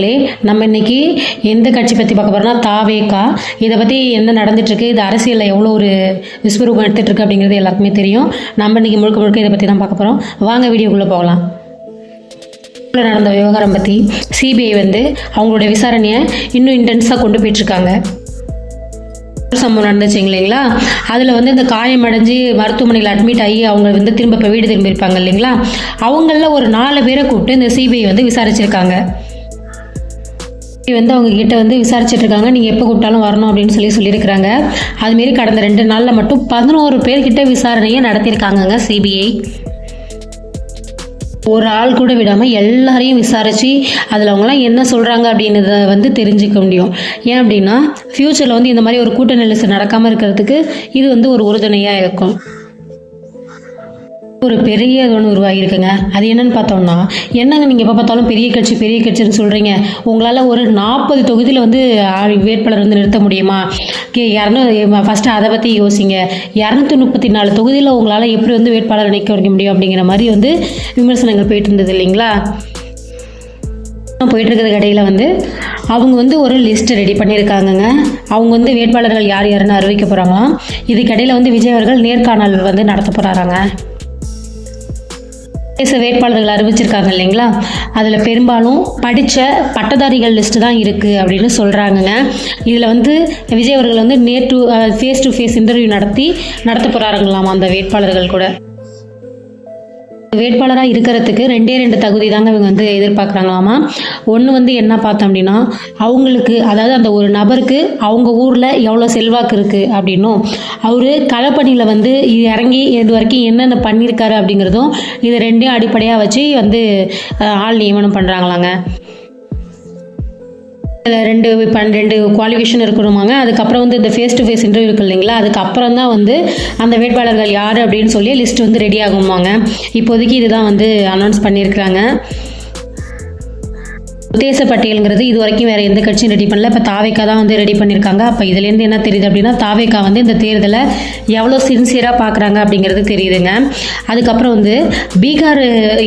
மக்களே நம்ம இன்னைக்கு எந்த கட்சி பற்றி பார்க்க போகிறோம்னா தாவேக்கா இதை பற்றி என்ன நடந்துட்டுருக்கு இது அரசியலில் எவ்வளோ ஒரு விஸ்வரூபம் எடுத்துகிட்ருக்கு அப்படிங்கிறது எல்லாருக்குமே தெரியும். நம்ம இன்னைக்கு முழுக்க முழுக்க இதை பற்றி தான் பார்க்க போகிறோம் வாங்க வீடியோக்குள்ளே போகலாம். நடந்த விவகாரம் பற்றி சிபிஐ வந்து அவங்களுடைய விசாரணையை இன்னும் இன்டென்ஸாக கொண்டு போயிட்டுருக்காங்க. சம்பவம் நடந்துச்சு இல்லைங்களா? அதில் வந்து இந்த காயமடைஞ்சு மருத்துவமனையில் அட்மிட் ஆகி அவங்க வந்து திரும்ப இப்போ வீடு திரும்பியிருப்பாங்க இல்லைங்களா? அவங்களில் ஒரு நாலு பேரை கூப்பிட்டு இந்த சிபிஐ வந்து விசாரிச்சிருக்காங்க. வந்து அவங்க கிட்ட வந்து விசாரிச்சுட்டு இருக்காங்க. நீங்கள் எப்போ கூப்பிட்டாலும் வரணும் அப்படின்னு சொல்லி சொல்லியிருக்கிறாங்க. அதுமாரி கடந்த ரெண்டு நாளில் மட்டும் பதினோரு பேர்கிட்ட விசாரணையை நடத்தியிருக்காங்கங்க சிபிஐ. ஒரு ஆள் கூட விடாமல் எல்லாரையும் விசாரித்து அதில் அவங்களாம் என்ன சொல்கிறாங்க அப்படின்றத வந்து தெரிஞ்சுக்க முடியும். ஏன் அப்படின்னா ஃப்யூச்சரில் வந்து இந்த மாதிரி ஒரு கூட்ட நெரிசல் நடக்காமல் இருக்கிறதுக்கு இது வந்து ஒரு உறுதுணையாக இருக்கும். ஒரு பெரிய ஒன்று உருவாகியிருக்குங்க. அது என்னன்னு பார்த்தோம்னா என்னங்க நீங்கள் எப்போ பார்த்தாலும் பெரிய கட்சி பெரிய கட்சின்னு சொல்கிறீங்க உங்களால் ஒரு நாற்பது தொகுதியில் வந்து வேட்பாளர் வந்து நிறுத்த முடியுமா? இரநூ ஃபஸ்ட்டு அதை பற்றி யோசிங்க. இரநூத்தி முப்பத்தி நாலு தொகுதியில் உங்களால் எப்படி வந்து வேட்பாளர் நிற்க வைக்க முடியும் அப்படிங்கிற மாதிரி வந்து விமர்சனங்கள் போயிட்டு இருந்தது இல்லைங்களா? போயிட்டு இருக்கிற கடையில் வந்து அவங்க வந்து ஒரு லிஸ்ட் ரெடி பண்ணியிருக்காங்கங்க. அவங்க வந்து வேட்பாளர்கள் யார் யாருன்னு அறிவிக்க போகிறாங்களாம் இதுக்கிடையில் வந்து விஜய் அவர்கள் நேர்காணல் வந்து நடத்த போகிறாராங்க வேட்பாளர்கள் அறிவிச்சிருக்காங்க இல்லைங்களா? அதில் பெரும்பாலும் படித்த பட்டதாரிகள் லிஸ்ட்டு தான் இருக்குது அப்படின்னு சொல்கிறாங்கங்க இதில் வந்து விஜய் அவர்கள் வந்து நேர் to face to face interview நடத்தி நடத்த போகிறாருங்களாம் அந்த வேட்பாளர்கள் கூட. வேட்பாளராக இருக்கிறதுக்கு ரெண்டே ரெண்டு தகுதி தாங்க இவங்க வந்து எதிர்பார்க்குறாங்களாமா? ஒன்று வந்து என்ன பார்த்தோம் அப்படின்னா அவங்களுக்கு அதாவது அந்த ஒரு நபருக்கு அவங்க ஊரில் எவ்வளோ செல்வாக்கு இருக்குது அப்படின்னும். அவர் களப்பணியில் வந்து இது இறங்கி இது வரைக்கும் என்னென்ன பண்ணியிருக்காரு அப்படிங்கிறதும் இது ரெண்டையும் அடிப்படையாக வச்சு வந்து ஆள் நியமனம் பண்ணுறாங்களாங்க ரெண்டு பன் ரெண்டு குவாலிஃபிகேஷன் இருக்கணுமாங்க. அதுக்கப்புறம் வந்து இந்த ஃபேஸ் டு ஃபேஸ் இன்டர்வியூ இருக்கு இல்லைங்களா? அதுக்கப்புறம் தான் வந்து அந்த வேட்பாளர்கள் யார் அப்படின்னு சொல்லி லிஸ்ட் வந்து ரெடி ஆகுமாங்க. இப்போதைக்கு இதுதான் வந்து அனௌன்ஸ் பண்ணியிருக்கிறாங்க. உத்தேச பட்டியலுங்கிறது இது வரைக்கும் வேறு எந்த கட்சியும் ரெடி பண்ணல. இப்போ தாவேக்கா தான் வந்து ரெடி பண்ணியிருக்காங்க அப்போ இதுலேருந்து என்ன தெரியுது அப்படின்னா தாவேக்கா வந்து இந்த தேர்தலை எவ்வளோ சின்சியராக பார்க்குறாங்க அப்படிங்கிறது தெரியுதுங்க. அதுக்கப்புறம் வந்து பீகார்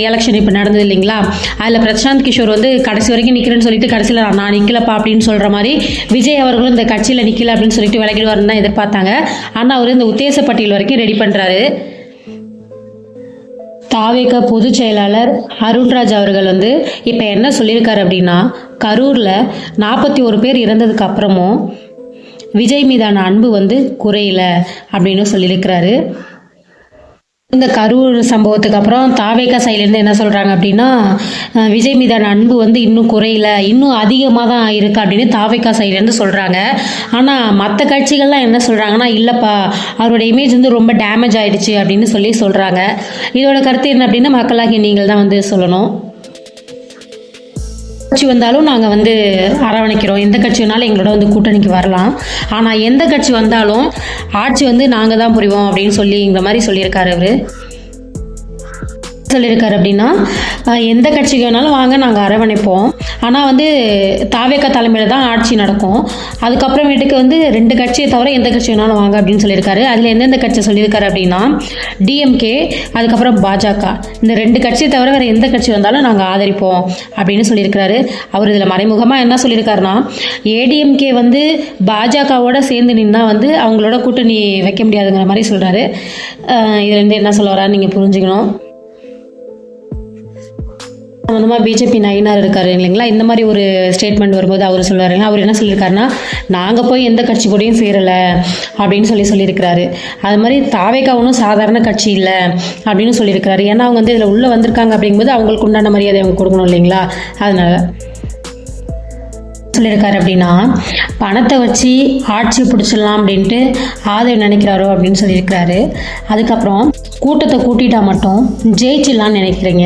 எலெக்ஷன் இப்போ நடந்தது இல்லைங்களா? அதில் பிரசாந்த் கிஷோர் வந்து கடைசி வரைக்கும் நிற்கிறேன்னு சொல்லிட்டு கடைசியில் நான் நிற்கலப்பா அப்படின்னு சொல்கிற மாதிரி விஜய் அவர்களும் இந்த கட்சியில் நிற்கல அப்படின்னு சொல்லிட்டு விலகிடுவாருன்னு தான் எதிர்பார்த்தாங்க. ஆனால் அவர் இந்த உத்தேச பட்டியல் வரைக்கும் ரெடி பண்ணுறாரு தாவேக பொதுச் செயலாளர் அருண்ராஜ் அவர்கள் வந்து இப்போ என்ன சொல்லியிருக்காரு அப்படின்னா கரூரில் நாற்பத்தி ஒரு பேர் இறந்ததுக்கு அப்புறமும் விஜய் மீதான அன்பு வந்து குறையல அப்படின்னு சொல்லியிருக்கிறாரு. இந்த கரூர் சம்பவத்துக்கு அப்புறம் தாவேகா சைட்லேருந்து என்ன சொல்கிறாங்க அப்படின்னா விஜய் மீதான அன்பு வந்து இன்னும் குறையல இன்னும் அதிகமாக தான் இருக்குது அப்படின்னு தாவேகா சைட்லேருந்து சொல்கிறாங்க ஆனால் மற்ற கட்சிகள்லாம் என்ன சொல்கிறாங்கன்னா இல்லைப்பா அவரோட இமேஜ் வந்து ரொம்ப டேமேஜ் ஆகிடுச்சு அப்படின்னு சொல்லி சொல்கிறாங்க இதோட கருத்து என்ன அப்படின்னா மக்களாகிய நீங்கள் தான் வந்து சொல்லணும். கட்சி வந்தாலும் நாங்கள் வந்து அரவணைக்கிறோம். எந்த கட்சி வேணாலும் எங்களோட வந்து கூட்டணிக்கு வரலாம். ஆனால் எந்த கட்சி வந்தாலும் ஆட்சி வந்து நாங்கள் தான் புரிவோம் அப்படின்னு சொல்லி இந்த மாதிரி சொல்லியிருக்காரு அவர். சொல்லியிருக்காரு அப்படின்னா எந்த கட்சிக்கு வேணாலும் வாங்க நாங்கள் அரவணைப்போம். ஆனால் வந்து தாவேக்கா தலைமையில் தான் ஆட்சி நடக்கும். அதுக்கப்புறமேட்டுக்கு வந்து ரெண்டு கட்சியை தவிர எந்த கட்சி வேணாலும் வாங்க அப்படின்னு சொல்லியிருக்காரு. அதில் எந்தெந்த கட்சி சொல்லியிருக்காரு அப்படின்னா டிஎம்கே அதுக்கப்புறம் பாஜக. இந்த ரெண்டு கட்சியை தவிர வேறு எந்த கட்சி வந்தாலும் நாங்கள் ஆதரிப்போம் அப்படின்னு சொல்லியிருக்காரு அவர் இதில் மறைமுகமாக என்ன சொல்லியிருக்காருன்னா ஏடிஎம்கே வந்து பாஜகவோட சேர்ந்து நின்னா வந்து அவங்களோட கூட்டணி வைக்க முடியாதுங்கிற மாதிரி சொல்கிறாரு இதுலேருந்து என்ன சொல்ல வரா நீங்கள் புரிஞ்சுக்கணும். சம்மந்தமாக பிஜேபி நயினார் இருக்காரு இல்லைங்களா? இந்த மாதிரி ஒரு ஸ்டேட்மெண்ட் வரும்போது அவர் சொல்லுவாருங்க அவர் என்ன சொல்லியிருக்காருன்னா நாங்கள் போய் எந்த கட்சி கூடயும் சேரலை அப்படின்னு சொல்லி சொல்லியிருக்கிறாரு. அது மாதிரி தாவேக்கா ஒன்றும் சாதாரண கட்சி இல்லை அப்படின்னு சொல்லியிருக்கிறாரு. ஏன்னா அவங்க வந்து இதில் உள்ளே வந்திருக்காங்க அப்படிங்கும்போது அவங்களுக்கு உண்டான மரியாதை அவங்க கொடுக்கணும் இல்லைங்களா? அதனால சொல்லியிருக்காரு அப்படின்னா பணத்தை வச்சு ஆட்சி பிடிச்சிடலாம் அப்படின்ட்டு ஆதரவு நினைக்கிறாரோ அப்படின்னு சொல்லியிருக்கிறாரு. அதுக்கப்புறம் கூட்டத்தை கூட்டிட்டா மட்டும் ஜெயிச்சிடலாம்னு நினைக்கிறீங்க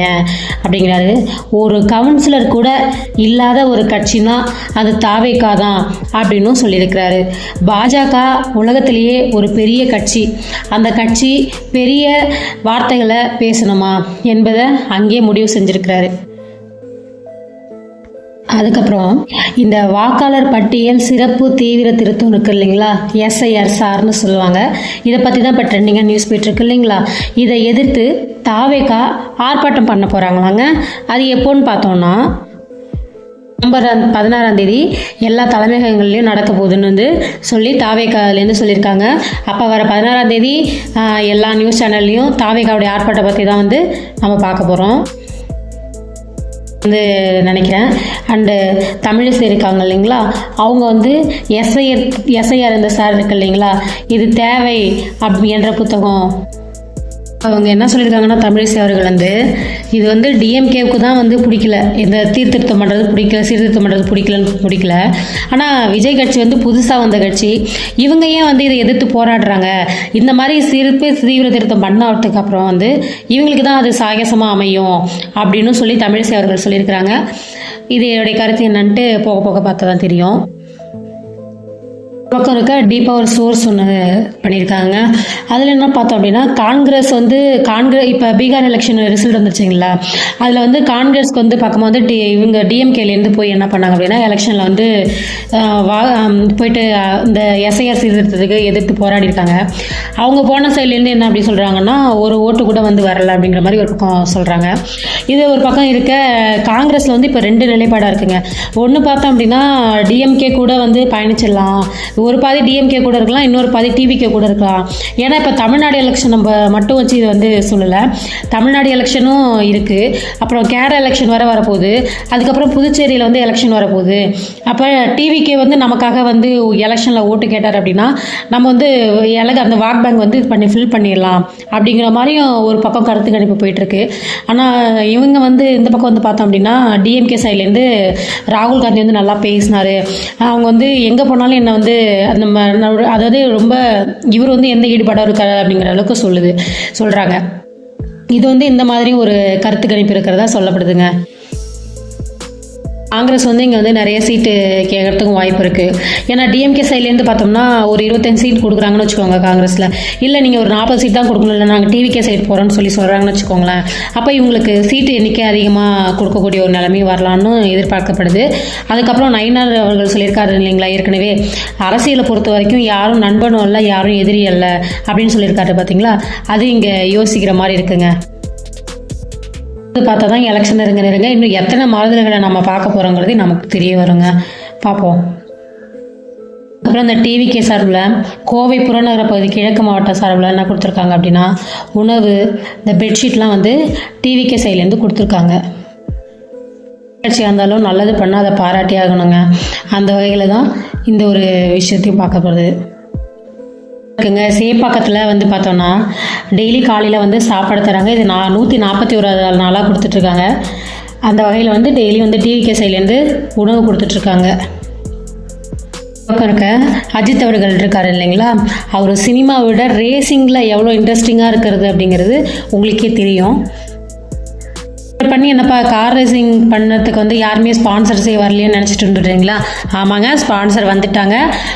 அப்படிங்கிறாரு. ஒரு கவுன்சிலர் கூட இல்லாத ஒரு கட்சினா அது தாவேக்கா தான் அப்படின்னும் சொல்லியிருக்கிறாரு. பாஜக உலகத்திலேயே ஒரு பெரிய கட்சி. அந்த கட்சி பெரிய வார்த்தைகளை பேசணுமா என்பதை அங்கேயே முடிவு செஞ்சிருக்கிறாரு. அதுக்கப்புறம் இந்த வாக்காளர் பட்டியல் சிறப்பு தீவிர திருத்தம் இருக்கு இல்லைங்களா? எஸ்ஐஆர் சார்னு சொல்லுவாங்க. இதை பற்றி தான் இப்போ ட்ரெண்டிங்காக நியூஸ் போயிட்டுருக்கு இல்லைங்களா? இதை எதிர்த்து தாவேக்கா ஆர்ப்பாட்டம் பண்ண போகிறாங்களாங்க அது எப்போன்னு பார்த்தோன்னா நவம்பர் பதினாறாம் தேதி எல்லா தலைமையகங்கள்லையும் நடக்க போகுதுன்னு வந்து சொல்லி தாவேக்காலேருந்து சொல்லியிருக்காங்க. அப்போ வர பதினாறாம் தேதி எல்லா நியூஸ் சேனல்லையும் தாவேக்காவுடைய ஆர்ப்பாட்டம் பற்றி தான் வந்து நம்ம பார்க்க போகிறோம் வந்து நினைக்கிறேன். அண்டு தமிழிசை இருக்காங்க இல்லைங்களா? அவங்க வந்து எஸ்ஐஆர் எஸ்ஐஆர் இந்த சார் இருக்கு இல்லைங்களா? இது தேவை அப்படி என்ற புத்தகம். அவங்க என்ன சொல்லியிருக்காங்கன்னா தமிழிசை அவர்கள் வந்து இது வந்து டிஎம்கேவுக்கு தான் வந்து பிடிக்கல. இந்த தீர்த்திருத்தம் பண்ணுறது பிடிக்கல சீர்திருத்தம் பண்ணுறது பிடிக்கலன்னு பிடிக்கல. ஆனால் விஜய் கட்சி வந்து புதுசாக வந்த கட்சி. இவங்க ஏன் வந்து இதை எதிர்த்து போராடுறாங்க? இந்த மாதிரி சிறப்பு தீவிர திருத்தம் பண்ணதுக்கு அப்புறம் வந்து இவங்களுக்கு தான் அது சாகசமாக அமையும் அப்படின்னு சொல்லி தமிழிசை அவர்கள் சொல்லியிருக்கிறாங்க. இதோடைய கருத்து என்னன்ட்டு போக போக பார்த்தா தான் தெரியும். பக்கம் இருக்க டீப்பாக ஒரு சோர்ஸ் ஒன்று பண்ணியிருக்காங்க அதில் என்ன பார்த்தோம் அப்படின்னா காங்கிரஸ் வந்து காங்கிரஸ் இப்போ பீகார் எலெக்ஷன் ரிசல்ட் வந்துருச்சுங்களா அதில் வந்து காங்கிரஸ்க்கு வந்து பக்கமாக வந்து டி இவங்க டிஎம்கேலேருந்து போய் என்ன பண்ணாங்க அப்படின்னா எலெக்ஷனில் வந்து வா போயிட்டு இந்த எஸ்ஐஆர் சீர்திருத்தத்துக்கு எதிர்த்து போராடி இருக்காங்க. அவங்க போன சைட்லேருந்து என்ன அப்படி சொல்கிறாங்கன்னா ஒரு ஓட்டு கூட வந்து வரல அப்படிங்கிற மாதிரி ஒரு பக்கம் சொல்கிறாங்க இது ஒரு பக்கம் இருக்க காங்கிரஸில் வந்து இப்போ ரெண்டு நிலைப்பாடாக இருக்குங்க. ஒன்று பார்த்தோம் அப்படின்னா டிஎம்கே கூட வந்து பயணிச்சிடலாம். ஒரு பாதி டிஎம்கே கூட இருக்கலாம் இன்னொரு பாதி டிவிகே கூட இருக்கலாம். ஏன்னா இப்போ தமிழ்நாடு எலெக்ஷன் நம்ம மட்டும் வச்சு இது வந்து சொல்லலை. தமிழ்நாடு எலெக்ஷனும் இருக்குது அப்புறம் கேரள எலெக்ஷன் வர வரப்போகுது. அதுக்கப்புறம் புதுச்சேரியில் வந்து எலெக்ஷன் வரப்போகுது. அப்போ டிவிகே வந்து நமக்காக வந்து எலெக்ஷனில் ஓட்டு கேட்டார் அப்படின்னா நம்ம வந்து எனக்கு அந்த வாக் பேங்க் வந்து இது பண்ணி ஃபில் பண்ணிடலாம். அப்படிங்கிற மாதிரியும் ஒரு பக்கம் கருத்து கணிப்பு போயிட்டுருக்கு. ஆனால் இவங்க வந்து இந்த பக்கம் வந்து பார்த்தோம் அப்படின்னா டிஎம்கே சைட்லேருந்து ராகுல் காந்தி வந்து நல்லா பேசினார். அவங்க வந்து எங்கே போனாலும் என்னை வந்து அந்த ம- அதாவது ரொம்ப இவர் வந்து எந்த ஈடுபாடாக இருக்காரு அப்படிங்கிற அளவுக்கு சொல்லுது சொல்கிறாங்க இது வந்து இந்த மாதிரி ஒரு கருத்து கணிப்பு இருக்கிறதா சொல்லப்படுதுங்க. காங்கிரஸ் வந்து இங்கே வந்து நிறைய சீட்டு கேட்கறதுக்கும் வாய்ப்பு இருக்குது ஏன்னா டிஎம்கே சைட்லேருந்து பார்த்தோம்னா ஒரு இருபத்தஞ்சு சீட் கொடுக்குறாங்கன்னு வச்சுக்கோங்க காங்கிரஸில். இல்லை நீங்கள் ஒரு நாற்பது சீட் தான் கொடுக்கணும். இல்லை நாங்கள் டிவிகே சைடு போகிறோம்னு சொல்லி சொல்கிறாங்கன்னு வச்சுக்கோங்களேன். அப்போ இவங்களுக்கு சீட்டு எண்ணிக்கை அதிகமாக கொடுக்கக்கூடிய ஒரு நிலைமை வரலான்னு எதிர்பார்க்கப்படுது. அதுக்கப்புறம் நயினார் அவர்கள் சொல்லியிருக்காரு இல்லைங்களா? ஏற்கனவே அரசியலை பொறுத்த வரைக்கும் யாரும் நண்பனும் இல்லை யாரும் எதிரி அல்ல அப்படின்னு சொல்லியிருக்காரு பார்த்தீங்களா? அது இங்கே யோசிக்கிற மாதிரி இருக்குங்க. பார்த்தா தான் எலெக்ஷன் நெருங்க நெருங்க இன்னும் எத்தனை மாறுதல்களை நம்ம பார்க்க போகிறோங்கிறது நமக்கு தெரிய வருங்க. பார்ப்போம். அப்புறம் இந்த டிவிகே சார்பில் கோவை புறநகர பகுதி கிழக்கு மாவட்ட சார்பில் என்ன கொடுத்துருக்காங்க அப்படின்னா உணவு இந்த பெட்ஷீட்லாம் வந்து டிவிகே சைட்லேருந்து கொடுத்துருக்காங்க. கட்சியாக இருந்தாலும் நல்லது பண்ணால் அதை பாராட்டி ஆகணுங்க. அந்த வகையில் தான் இந்த ஒரு விஷயத்தையும் பார்க்கப்படுது இருக்குங்க. சேப்பாக்கத்தில் வந்து பார்த்தோன்னா டெய்லி காலையில் வந்து சாப்பாடு தராங்க. இது நான் நூற்றி நாற்பத்தி ஒரு நாளாக கொடுத்துட்ருக்காங்க. அந்த வகையில் வந்து டெய்லி வந்து டிவிகே சைட்லேருந்து உணவு கொடுத்துட்ருக்காங்க. பக்கம் இருக்க அஜித் அவர்கள் இருக்கார் இல்லைங்களா? அவர் சினிமாவை விட ரேசிங்கில் எவ்வளோ இன்ட்ரெஸ்டிங்காக இருக்கிறது அப்படிங்கிறது உங்களுக்கே தெரியும். பண்ணி என்னப்பா கார் ரேசிங் பண்ணதுக்கு வந்து யாருமே ஸ்பான்சர்ஸே வரலையேன்னு நினச்சிட்டு இருந்துட்டீங்களா? ஆமாங்க ஸ்பான்சர் வந்துட்டாங்க.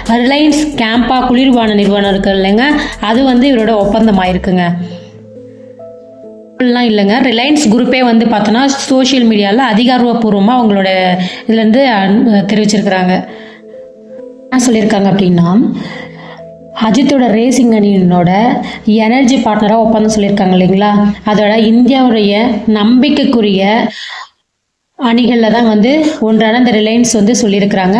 ரிலையன்ஸ் கேம்பா குளிர்பான நிறுவனம் இருக்கு இல்லைங்க அது வந்து இவரோட ஒப்பந்தம் ஆயிருக்குங்க அப்படிலாம் இல்லைங்க. ரிலையன்ஸ் குரூப்பே வந்து பார்த்தோன்னா சோஷியல் மீடியாவில் அதிகாரப்பூர்வமாக அவங்களோட இதுலேருந்து தெரிவிச்சிருக்கிறாங்க. என்ன சொல்லியிருக்காங்க அப்படின்னா அஜித்தோட ரேசிங் அணியினோட எனர்ஜி பார்ட்னராக ஒப்பந்தம் சொல்லியிருக்காங்க இல்லைங்களா? அதோட இந்தியாவுடைய நம்பிக்கைக்குரிய அணிகளில் தான் வந்து ஒன்றான இந்த ரிலையன்ஸ் வந்து சொல்லியிருக்கிறாங்க.